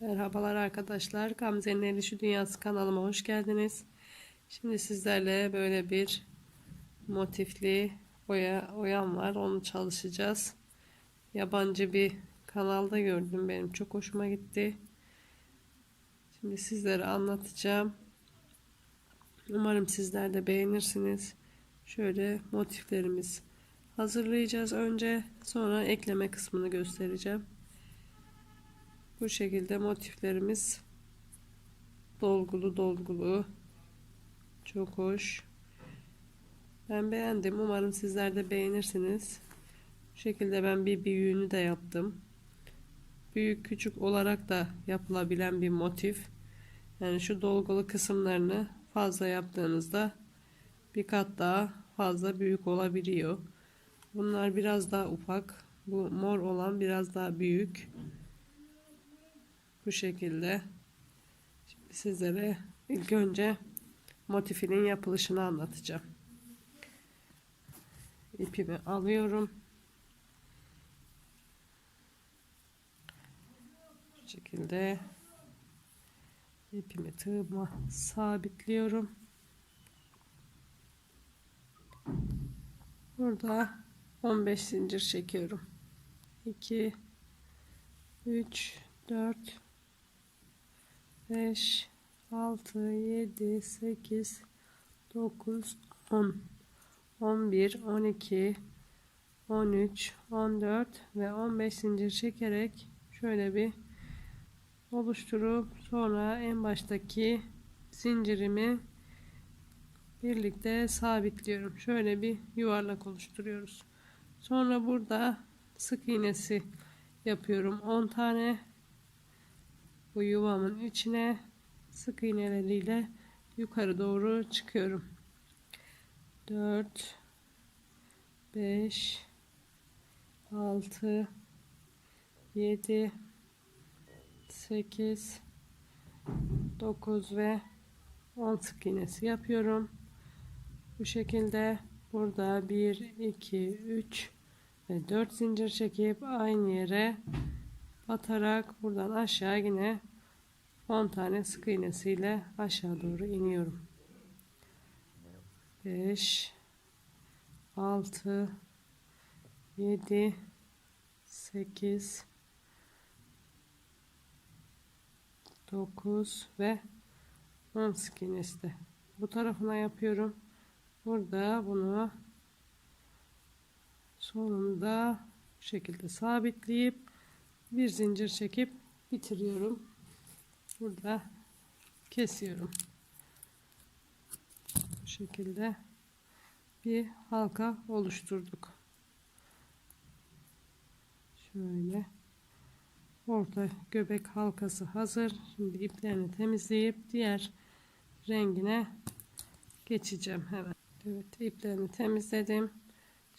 Merhabalar arkadaşlar. Gamze'nin El İşi Dünyası kanalıma hoş geldiniz. Şimdi sizlerle böyle bir motifli oya, oyam var. Onu çalışacağız. Yabancı bir kanalda gördüm. Benim çok hoşuma gitti. Şimdi sizlere anlatacağım. Umarım sizler de beğenirsiniz. Şöyle motiflerimiz hazırlayacağız önce. Sonra ekleme kısmını göstereceğim. Bu şekilde motiflerimiz dolgulu dolgulu çok hoş. Ben beğendim. Umarım sizler de beğenirsiniz. Bu şekilde ben bir büyüğünü de yaptım. Büyük küçük olarak da yapılabilen bir motif. Yani şu dolgulu kısımlarını fazla yaptığınızda bir kat daha fazla büyük olabiliyor. Bunlar biraz daha ufak. Bu mor olan biraz daha büyük. Bu şekilde. Şimdi sizlere ilk önce motifinin yapılışını anlatacağım. İpimi alıyorum. Bu şekilde ipimi tığıma sabitliyorum. Burada 15 zincir çekiyorum. 2 3 4 5 6 7 8 9 10 11 12 13 14 ve 15 zincir çekerek şöyle bir oluşturup sonra en baştaki zincirimi birlikte sabitliyorum. Şöyle bir yuvarlak oluşturuyoruz. Sonra burada sık iğnesi yapıyorum. 10 tane bu yuvamın içine sık iğneleriyle yukarı doğru çıkıyorum. 4 5 6 7 8 9 ve 10 sık iğnesi yapıyorum. Bu şekilde burada 1 2 3 ve 4 zincir çekip aynı yere batarak buradan aşağı yine 10 tane sık iğnesiyle aşağı doğru iniyorum. 5 6 7 8 9 ve 10 sık iğnesi de bu tarafına yapıyorum. Burada bunu sonunda bu şekilde sabitleyip bir zincir çekip bitiriyorum. Burada kesiyorum. Bu şekilde bir halka oluşturduk. Şöyle orta göbek halkası hazır. Şimdi iplerini temizleyip diğer rengine geçeceğim hemen. Evet iplerini temizledim.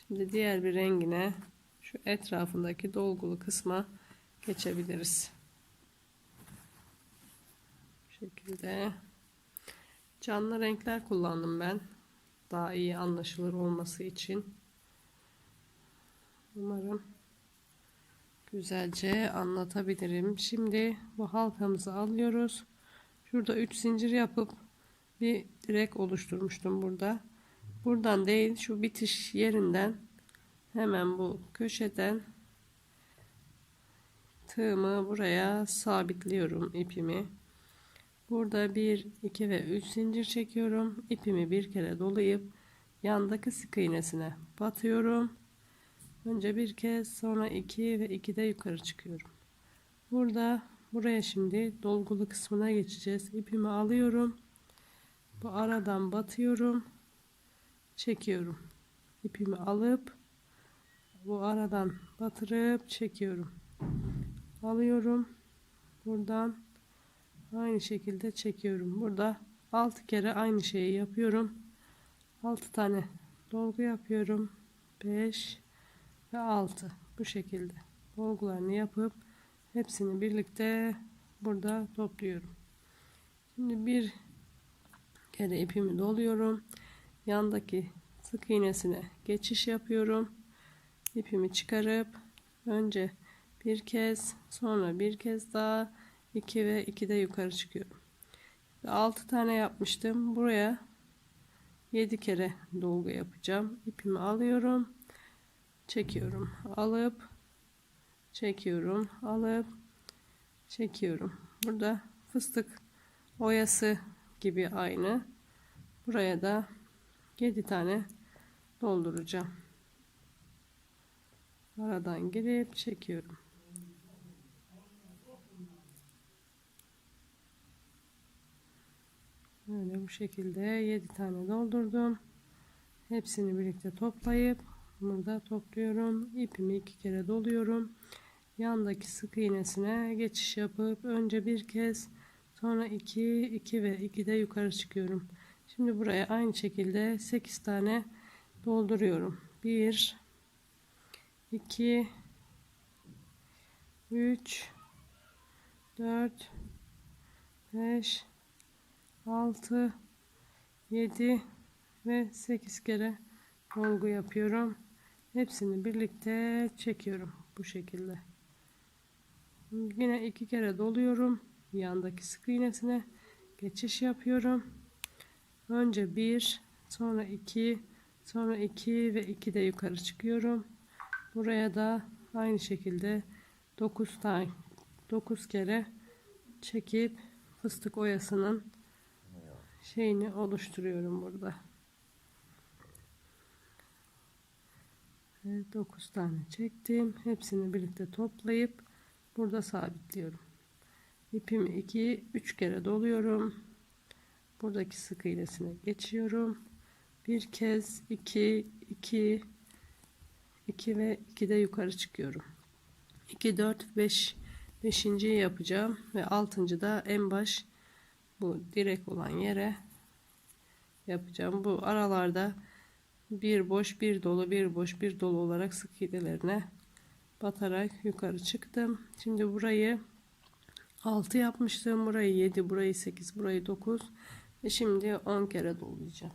Şimdi diğer bir rengine şu etrafındaki dolgulu kısma geçebiliriz. Bu şekilde canlı renkler kullandım ben. Daha iyi anlaşılır olması için. Umarım güzelce anlatabilirim. Şimdi bu halkamızı alıyoruz. Şurada 3 zincir yapıp bir direk oluşturmuştum burada. Buradan değil şu bitiş yerinden hemen bu köşeden tığımı buraya sabitliyorum ipimi. Burada 1, 2 ve 3 zincir çekiyorum. İpimi bir kere dolayıp yandaki sık iğnesine batıyorum. Önce bir kez sonra 2 ve 2 de yukarı çıkıyorum. Burada buraya şimdi dolgulu kısmına geçeceğiz. İpimi alıyorum. Bu aradan batıyorum. Çekiyorum. İpimi alıp bu aradan batırıp çekiyorum. Alıyorum. Buradan aynı şekilde çekiyorum. Burada 6 kere aynı şeyi yapıyorum. 6 tane dolgu yapıyorum. 5 ve 6 bu şekilde dolgularını yapıp hepsini birlikte burada topluyorum. Şimdi bir kere ipimi doluyorum. Yandaki sık iğnesine geçiş yapıyorum. İpimi çıkarıp önce bir kez sonra bir kez daha 2 ve 2 de yukarı çıkıyorum. 6 tane yapmıştım. Buraya 7 kere dolgu yapacağım. İpimi alıyorum. Çekiyorum. Alıp çekiyorum. Alıp çekiyorum. Burada fıstık oyası gibi aynı. Buraya da 7 tane dolduracağım. Aradan girip çekiyorum. Böyle bu şekilde 7 tane doldurdum. Hepsini birlikte toplayıp burada topluyorum. İpimi iki kere doluyorum. Yandaki sık iğnesine geçiş yapıp önce bir kez sonra 2 2 ve 2 de yukarı çıkıyorum. Şimdi buraya aynı şekilde 8 tane dolduruyorum. 1 2 3 4 5 6 7 ve 8 kere dolgu yapıyorum. Hepsini birlikte çekiyorum bu şekilde. Yine iki kere doluyorum. Yandaki sık iğnesine geçiş yapıyorum. Önce 1, sonra 2, sonra 2 ve 2 de yukarı çıkıyorum. Buraya da aynı şekilde 9 tane 9 kere çekip fıstık oyasının şeyini oluşturuyorum burada. Evet, 9 tane çektim. Hepsini birlikte toplayıp burada sabitliyorum. İpimi 2 3 kere doluyorum. Buradaki sık iğnesine geçiyorum. Bir kez 2 2 2 ve 2 de yukarı çıkıyorum. 2 4 5 5. yapacağım ve 6. da en baş bu direk olan yere yapacağım. Bu aralarda bir boş bir dolu bir boş bir dolu olarak sık iğnelerine batarak yukarı çıktım. Şimdi burayı 6 yapmıştım. Burayı 7, burayı 8, burayı 9 ve şimdi 10 kere dolayacağım.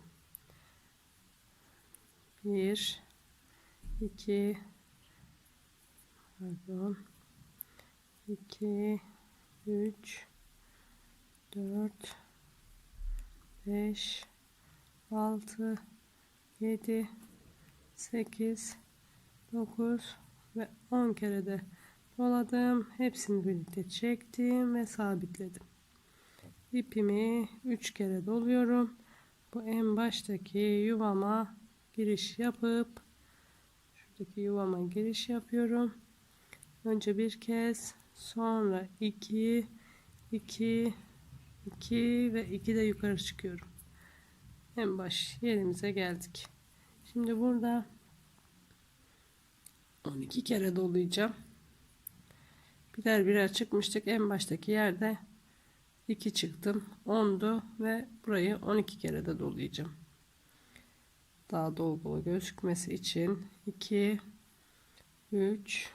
1 2 pardon 2 3 4 5 6 7 8 9 ve 10 kere de doladım. Hepsini birlikte çektim ve sabitledim. İpimi 3 kere doluyorum. Bu en baştaki yuvama giriş yapıp şuradaki yuvama giriş yapıyorum. Önce bir kez, sonra 2 2 2 ve 2 de yukarı çıkıyorum. En baş yerimize geldik. Şimdi burada 12 kere dolayacağım. Birer birer çıkmıştık. En baştaki yerde 2 çıktım. 10'du ve burayı 12 kere de dolayacağım. Daha dolgulu gözükmesi için 2 3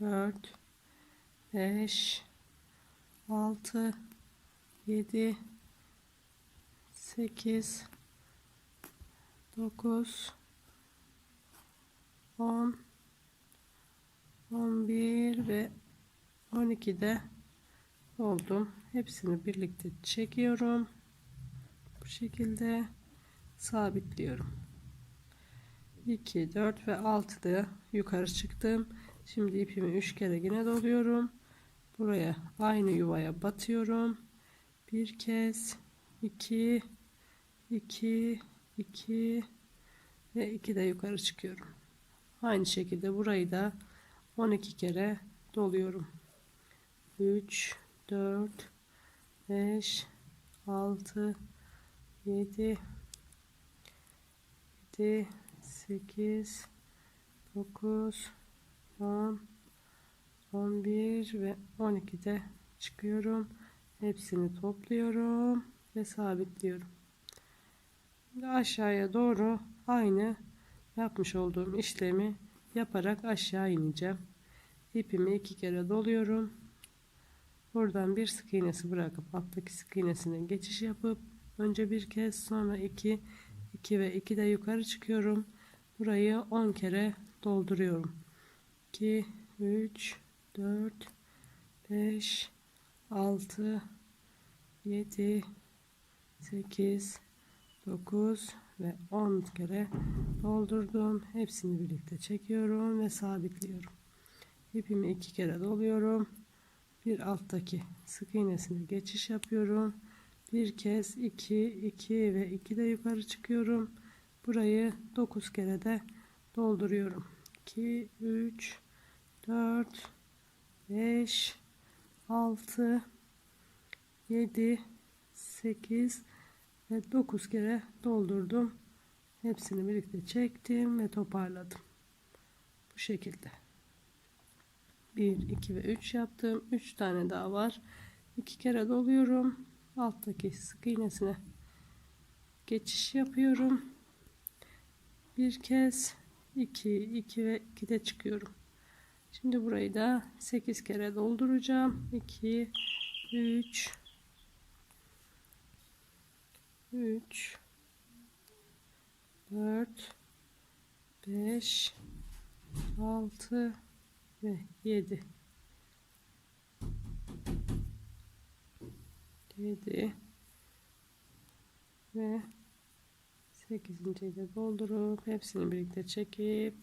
4 5 6 7 8 9 10 11 ve 12'de oldum. Hepsini birlikte çekiyorum. Bu şekilde sabitliyorum. 2, 4 ve 6'da yukarı çıktım. Şimdi ipimi 3 kere yine doluyorum. Buraya aynı yuvaya batıyorum. Bir kez 2 2 2 ve 2 de yukarı çıkıyorum. Aynı şekilde burayı da 12 kere doluyorum. 3 4 5 6 7 7 8 9 10 11 ve 12'de çıkıyorum. Hepsini topluyorum ve sabitliyorum. Şimdi aşağıya doğru aynı yapmış olduğum işlemi yaparak aşağı ineceğim. İpimi iki kere doluyorum. Buradan bir sık iğnesi bırakıp alttaki sık iğnesine geçiş yapıp önce bir kez sonra iki 2 ve 2 de yukarı çıkıyorum. Burayı 10 kere dolduruyorum. 2 3 4 5 6 7 8 9 ve 10 kere doldurdum. Hepsini birlikte çekiyorum ve sabitliyorum. İpimi iki kere doluyorum. Bir alttaki sık iğnesine geçiş yapıyorum. Bir kez 2 2 ve 2 de yukarı çıkıyorum. Burayı 9 kere de dolduruyorum. 2 3 4 5 6 7 8 ve 9 kere doldurdum. Hepsini birlikte çektim ve toparladım. Bu şekilde. 1, 2 ve 3 yaptım. 3 tane daha var. 2 kere doluyorum. Alttaki sık iğnesine geçiş yapıyorum. Bir kez 2, 2 ve 2 de çıkıyorum. Şimdi burayı da 8 kere dolduracağım. 2, 3, 3 4 5 6 ve 7 7 ve 8. de doldurup hepsini birlikte çekip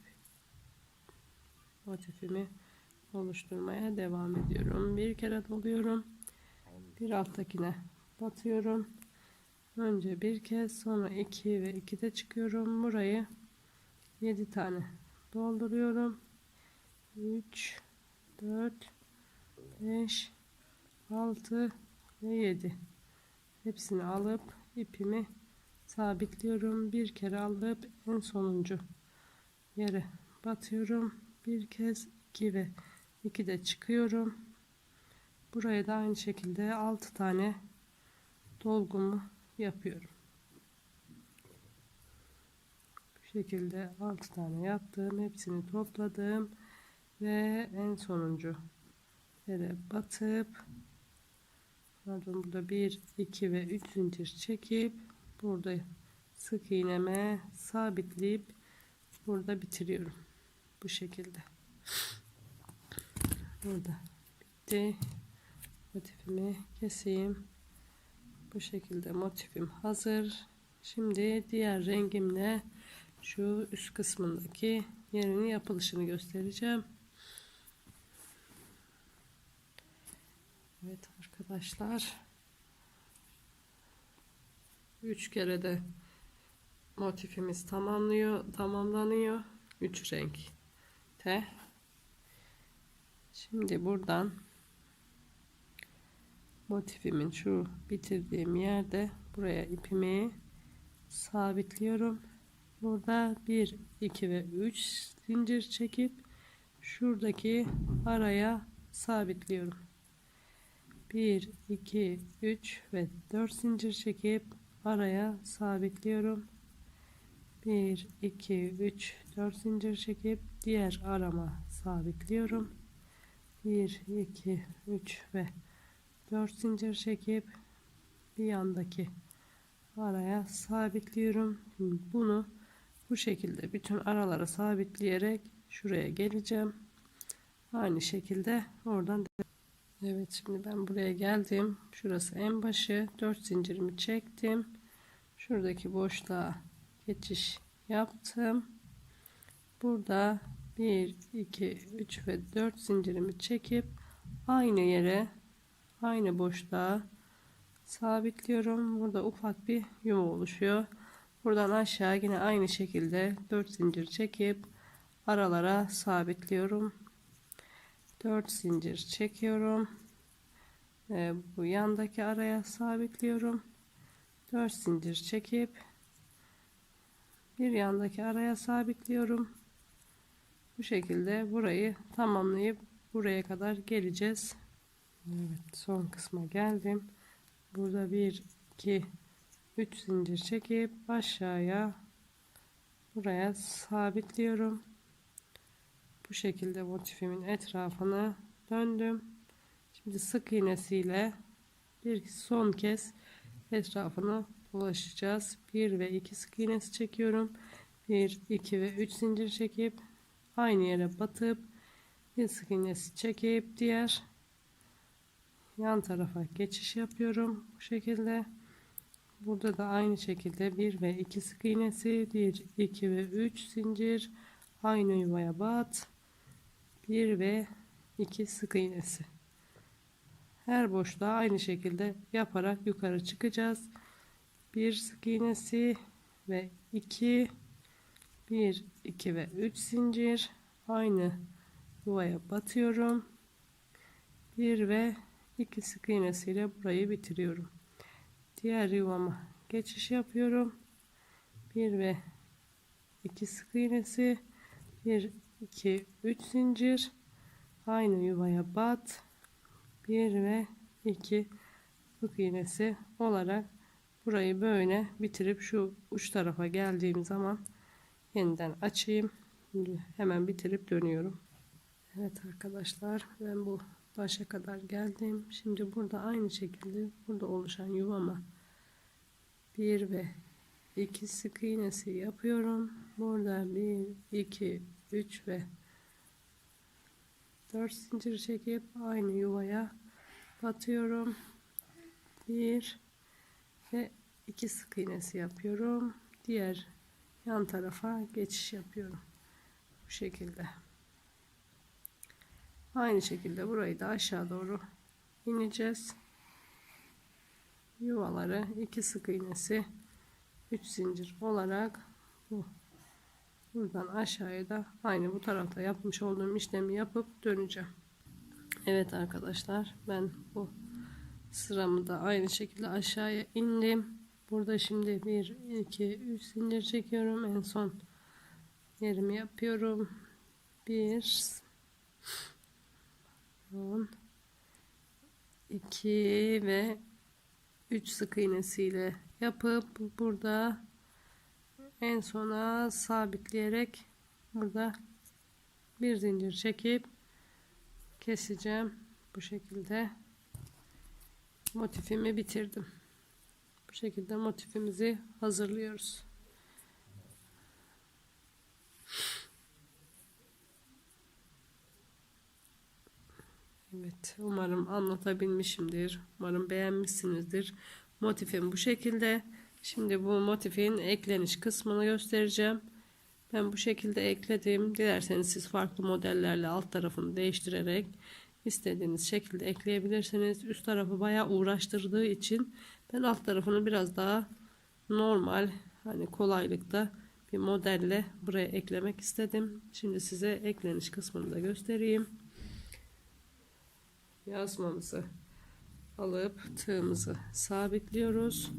motifimi oluşturmaya devam ediyorum. Bir kere doluyorum. Bir alttakine batıyorum. Önce bir kez sonra 2 ve 2 de çıkıyorum. Burayı 7 tane dolduruyorum. 3 4 5 6 ve 7 hepsini alıp ipimi sabitliyorum. Bir kere alıp en sonuncu yere batıyorum. Bir kez 2 ve 2 de çıkıyorum. Buraya da aynı şekilde 6 tane dolgumu yapıyorum. Bu şekilde 6 tane yaptım. Hepsini topladım ve en sonuncu yere batıp pardon burada 1 2 ve 3 zincir çekip burada sık iğneme sabitleyip burada bitiriyorum bu şekilde. Burada bitti. Motifimi keseyim. Bu şekilde motifim hazır. Şimdi diğer rengimle şu üst kısmındaki yerinin yapılışını göstereceğim. Evet arkadaşlar. Üç kere de motifimiz tamamlıyor, tamamlanıyor. Üç renk te. Şimdi buradan motifimin şu bitirdiğim yerde buraya ipimi sabitliyorum. Burada 1, 2 ve 3 zincir çekip şuradaki araya sabitliyorum. 1 2 3 ve 4 zincir çekip araya sabitliyorum 1 2 3 4 zincir çekip diğer arama sabitliyorum 1 2 3 ve 4 zincir çekip bir yandaki araya sabitliyorum Şimdi bunu bu şekilde bütün aralara sabitleyerek şuraya geleceğim aynı şekilde oradan Evet şimdi ben buraya geldim. Şurası en başı. 4 zincirimi çektim. Şuradaki boşluğa geçiş yaptım. Burada 1, 2, 3 ve 4 zincirimi çekip aynı yere aynı boşluğa sabitliyorum. Burada ufak bir yuva oluşuyor. Buradan aşağı yine aynı şekilde 4 zincir çekip aralara sabitliyorum. 4 zincir çekiyorum ee, bu yandaki araya sabitliyorum 4 zincir çekip bir yandaki araya sabitliyorum bu şekilde burayı tamamlayıp buraya kadar geleceğiz. Evet son kısma geldim. Burada 1 2 3 zincir çekip aşağıya buraya sabitliyorum. Bu şekilde motifimin etrafını döndüm. Şimdi sık iğnesiyle bir son kez etrafını dolaşacağız 1 ve 2 sık iğnesi çekiyorum. 1 2 ve 3 zincir çekip aynı yere batıp bir sık iğnesi çekip diğer yan tarafa geçiş yapıyorum bu şekilde. Burada da aynı şekilde 1 ve 2 sık iğnesi 1 2 ve 3 zincir. Aynı yuvaya bat 1 ve 2 sık iğnesi her boşluğa aynı şekilde yaparak yukarı çıkacağız. 1 sık iğnesi ve 2 1 2 ve 3 zincir. Aynı yuvaya batıyorum. 1 ve 2 sık iğnesiyle burayı bitiriyorum. Diğer yuvama geçiş yapıyorum. 1 ve 2 sık iğnesi. 1 2 3 zincir. Aynı yuvaya bat. 1 ve 2 sık iğnesi olarak burayı böyle bitirip şu uç tarafa geldiğim zaman yeniden açayım. Hemen bitirip dönüyorum. Evet arkadaşlar ben bu başa kadar geldim. Şimdi burada aynı şekilde burada oluşan yuvama bir ve iki sık iğnesi yapıyorum. Burada bir iki üç ve 4 zincir çekip aynı yuvaya batıyorum. Bir ve iki sık iğnesi yapıyorum. Diğer yan tarafa geçiş yapıyorum. Bu şekilde. Aynı şekilde burayı da aşağı doğru ineceğiz. Yuvaları iki sık iğnesi 3 zincir olarak bu. Buradan aşağıya da aynı bu tarafta yapmış olduğum işlemi yapıp döneceğim. Evet arkadaşlar ben bu sıramı da aynı şekilde aşağıya indim burada şimdi 1 2 3 zincir çekiyorum. En son yerimi yapıyorum. 1 10 2 ve 3 sık iğnesiyle yapıp burada en sona sabitleyerek burada bir zincir çekip keseceğim. Bu şekilde motifimi bitirdim şekilde motifimizi hazırlıyoruz. Evet umarım anlatabilmişimdir umarım beğenmişsinizdir. Motifim bu şekilde. Şimdi bu motifin ekleniş kısmını göstereceğim. Ben bu şekilde ekledim. Dilerseniz siz farklı modellerle alt tarafını değiştirerek istediğiniz şekilde ekleyebilirsiniz. Üst tarafı bayağı uğraştırdığı için ben alt tarafını biraz daha normal hani kolaylıkta bir modelle buraya eklemek istedim şimdi size ekleniş kısmını da göstereyim yazmamızı alıp tığımızı sabitliyoruz.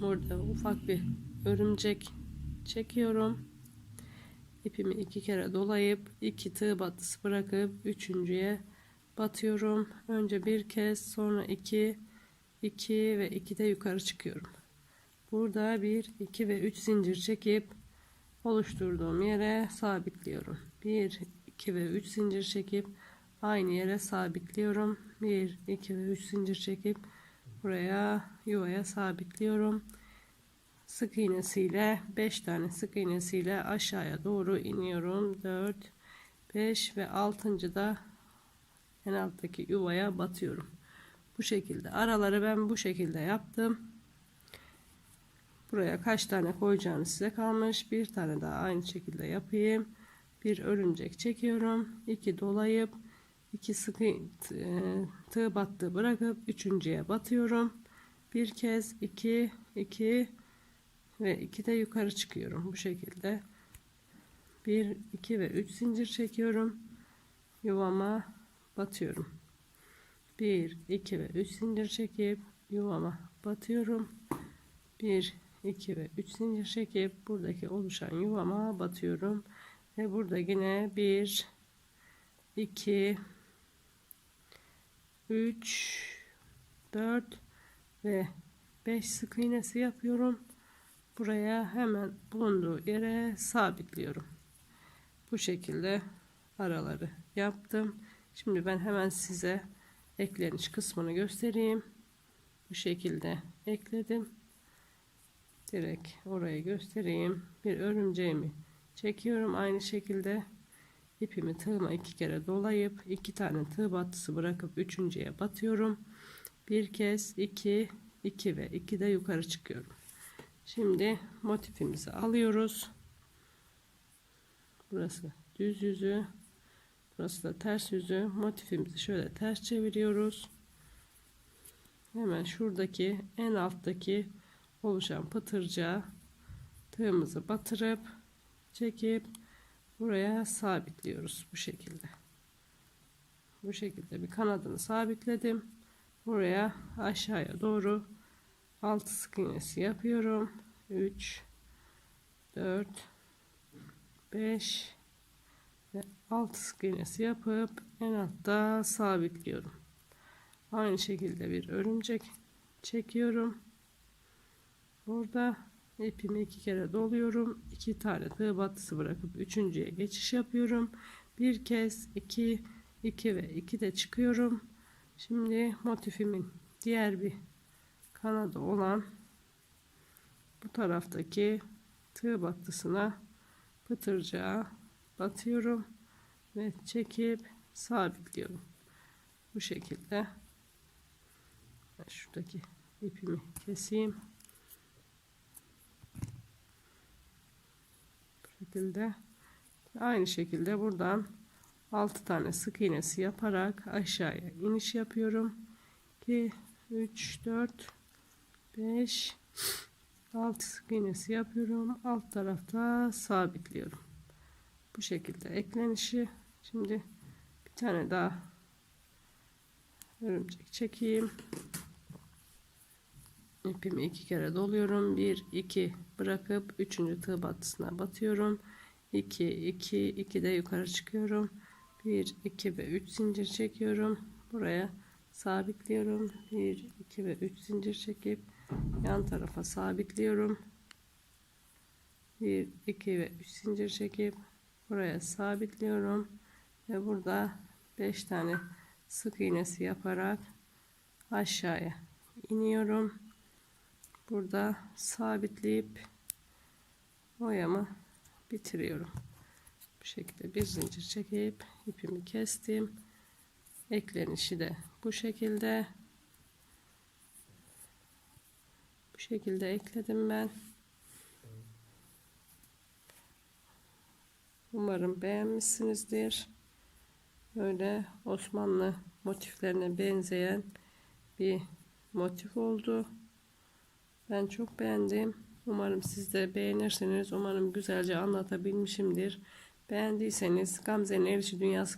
Burada ufak bir örümcek çekiyorum. İpimi iki kere dolayıp iki tığ batısı bırakıp üçüncüye batıyorum. Önce bir kez sonra iki, iki ve iki de yukarı çıkıyorum. Burada bir, iki ve üç zincir çekip oluşturduğum yere sabitliyorum. Bir, iki ve üç zincir çekip aynı yere sabitliyorum 1 2 ve 3 zincir çekip buraya yuvaya sabitliyorum sık iğnesiyle 5 tane sık iğnesiyle aşağıya doğru iniyorum 4 5 ve 6. da en alttaki yuvaya batıyorum bu şekilde. Araları ben bu şekilde yaptım. Buraya kaç tane koyacağınız size kalmış. Bir tane daha aynı şekilde yapayım. Bir örümcek çekiyorum. 2 dolayıp 2 sık e, tığ battı bırakıp üçüncüye batıyorum. Bir kez 2 2 ve 2 de yukarı çıkıyorum. Bu şekilde. 1 2 ve 3 zincir çekiyorum. Yuvama batıyorum 1 2 ve 3 zincir çekip yuvama batıyorum. 1 2 ve 3 zincir çekip buradaki oluşan yuvama batıyorum. Ve burada yine 1 2 3 4 ve 5 sık iğnesi yapıyorum. Buraya hemen bulunduğu yere sabitliyorum. Bu şekilde araları yaptım. Şimdi ben hemen size ekleniş kısmını göstereyim bu şekilde ekledim direkt orayı göstereyim bir örümceğimi çekiyorum aynı şekilde ipimi tığıma iki kere dolayıp iki tane tığ battısı bırakıp üçüncüye batıyorum. Bir kez iki, iki ve iki de yukarı çıkıyorum. Şimdi motifimizi alıyoruz. Burası düz yüzü. Burası da ters yüzü. Motifimizi şöyle ters çeviriyoruz. Hemen şuradaki en alttaki oluşan pıtırcığa tığımızı batırıp çekip buraya sabitliyoruz bu şekilde. Bu şekilde bir kanadını sabitledim. Buraya aşağıya doğru 6 sık iğnesi yapıyorum. 3 4 5 ve 6 sık iğnesi yapıp en altta sabitliyorum. Aynı şekilde bir örümcek çekiyorum. Burada ipimi iki kere doluyorum. iki tane tığ battısı bırakıp üçüncüye geçiş yapıyorum. Bir kez iki, iki ve iki de çıkıyorum. Şimdi motifimin diğer bir kanadı olan bu taraftaki tığ battısına pıtırcığa batıyorum ve çekip sabitliyorum. Bu şekilde ben şuradaki ipimi keseyim. Bu şekilde aynı şekilde buradan 6 tane sık iğnesi yaparak aşağıya iniş yapıyorum. 2 3 4 5 6 sık iğnesi yapıyorum. Alt tarafta sabitliyorum. Bu şekilde eklenişi. Şimdi bir tane daha örümcek çekeyim. İpimi iki kere doluyorum. 1 2 bırakıp 3. tığ battısına batıyorum. 2 2 2 de yukarı çıkıyorum. 1 2 ve 3 zincir çekiyorum. Buraya sabitliyorum. 1 2 ve 3 zincir çekip yan tarafa sabitliyorum. 1 2 ve 3 zincir çekip buraya sabitliyorum ve burada 5 tane sık iğnesi yaparak aşağıya iniyorum. Burada sabitleyip oyamı bitiriyorum. Bu şekilde bir zincir çekip ipimi kestim. Eklenişi de bu şekilde. Bu şekilde ekledim ben. Umarım beğenmişsinizdir. Böyle Osmanlı motiflerine benzeyen bir motif oldu. Ben çok beğendim. Umarım siz de beğenirsiniz. Umarım güzelce anlatabilmişimdir. Beğendiyseniz Gamze'nin El İşi Dünyası